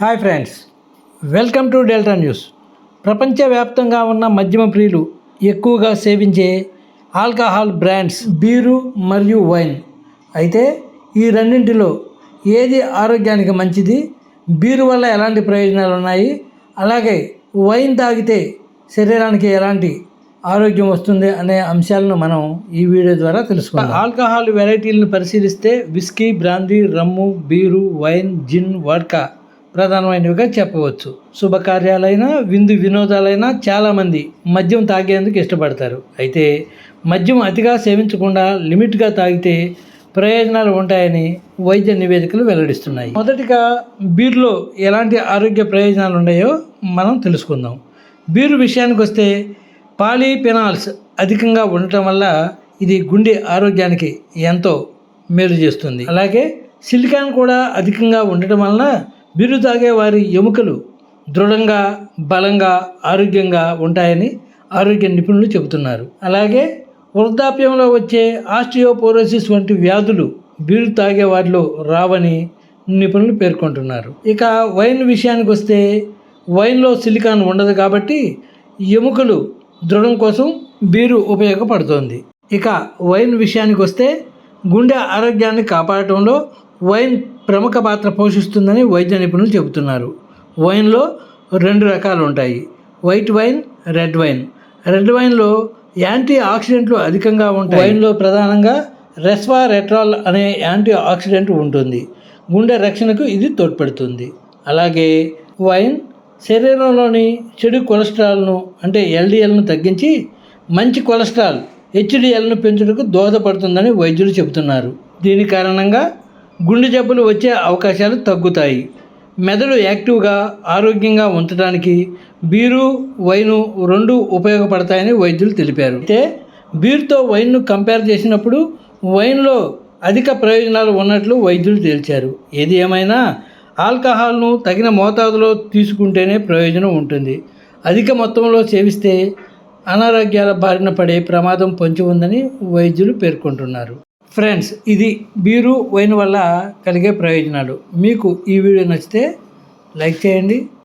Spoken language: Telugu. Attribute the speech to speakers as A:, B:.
A: Hi friends welcome to Delta news. ప్రపంచవ్యాప్తంగా ఉన్న మద్యమ ప్రియులు ఎక్కువగా సేవించే ఆల్కహాల్ బ్రాండ్స్ బీరు మరియు వైన్. అయితే ఈ రెండింటిలో ఏది ఆరోగ్యానికి మంచిది? బీరు వల్ల ఎలాంటి ప్రయోజనాలు ఉన్నాయి? అలాగే వైన్ తాగితే శరీరానికి ఎలాంటి ఆరోగ్యం వస్తుంది అనే అంశాలను మనం ఈ వీడియో ద్వారా తెలుసుకుందాం. ఆల్కహాల్ వెరైటీలను పరిశీలిస్తే whisky brandy rum beer wine gin vodka ప్రధానమైనవిగా చెప్పవచ్చు. శుభకార్యాలైనా విందు వినోదాలైనా చాలామంది మద్యం తాగేందుకు ఇష్టపడతారు. అయితే మద్యం అతిగా సేవించకుండా లిమిట్గా తాగితే ప్రయోజనాలు ఉంటాయని వైద్య నివేదికలు వెల్లడిస్తున్నాయి. మొదటిగా బీర్లో ఎలాంటి ఆరోగ్య ప్రయోజనాలు ఉన్నాయో మనం తెలుసుకుందాం. బీరు విషయానికి వస్తే పాలీపెనాల్స్ అధికంగా ఉండటం వల్ల ఇది గుండె ఆరోగ్యానికి ఎంతో మేలు చేస్తుంది. అలాగే సిలికాన్ కూడా అధికంగా ఉండటం వలన బీరు తాగే వారి ఎముకలు దృఢంగా బలంగా ఆరోగ్యంగా ఉంటాయని ఆరోగ్య నిపుణులు చెబుతున్నారు. అలాగే వృద్ధాప్యంలో వచ్చే ఆస్టియోపోరోసిస్ వంటి వ్యాధులు బీరు తాగే వారిలో రావని నిపుణులు పేర్కొంటున్నారు. ఇక వైన్ విషయానికి వస్తే వైన్లో సిలికాన్ ఉండదు కాబట్టి ఎముకలు దృఢం కోసం బీరు ఉపయోగపడుతోంది. ఇక వైన్ విషయానికి వస్తే గుండె ఆరోగ్యాన్ని కాపాడటంలో వైన్ ప్రముఖ పాత్ర పోషిస్తుందని వైద్య నిపుణులు చెబుతున్నారు. వైన్లో రెండు రకాలు ఉంటాయి white wine red wine. Red వైన్లో anti ఆక్సిడెంట్లు అధికంగా ఉంటాయి. వైన్లో ప్రధానంగా రెస్వారెట్రాల్ అనే యాంటీ ఆక్సిడెంట్ ఉంటుంది. గుండె రక్షణకు ఇది తోడ్పడుతుంది. అలాగే వైన్ శరీరంలోని చెడు కొలెస్ట్రాల్ను అంటే ఎల్డిఎల్ను తగ్గించి మంచి కొలెస్ట్రాల్ హెచ్డిఎల్ను పెంచుటకు దోహదపడుతుందని వైద్యులు చెబుతున్నారు. దీని కారణంగా గుండె జబ్బులు వచ్చే అవకాశాలు తగ్గుతాయి. మెదడు యాక్టివ్గా ఆరోగ్యంగా ఉంచడానికి బీరు వైను రెండు ఉపయోగపడతాయని వైద్యులు తెలిపారు. అయితే బీరుతో వైన్ను కంపేర్ చేసినప్పుడు వైన్లో అధిక ప్రయోజనాలు ఉన్నట్లు వైద్యులు తేల్చారు. ఏది ఏమైనా ఆల్కహాల్ను తగిన మోతాదులో తీసుకుంటేనే ప్రయోజనం ఉంటుంది. అధిక మొత్తంలో సేవిస్తే అనారోగ్యాల బారిన పడే ప్రమాదం పొంచి ఉందని వైద్యులు పేర్కొంటున్నారు. ఫ్రెండ్స్ ఇది బీరు వైన్ వల్ల కలిగే ప్రయోజనాలు. మీకు ఈ వీడియో నచ్చితే లైక్ చేయండి.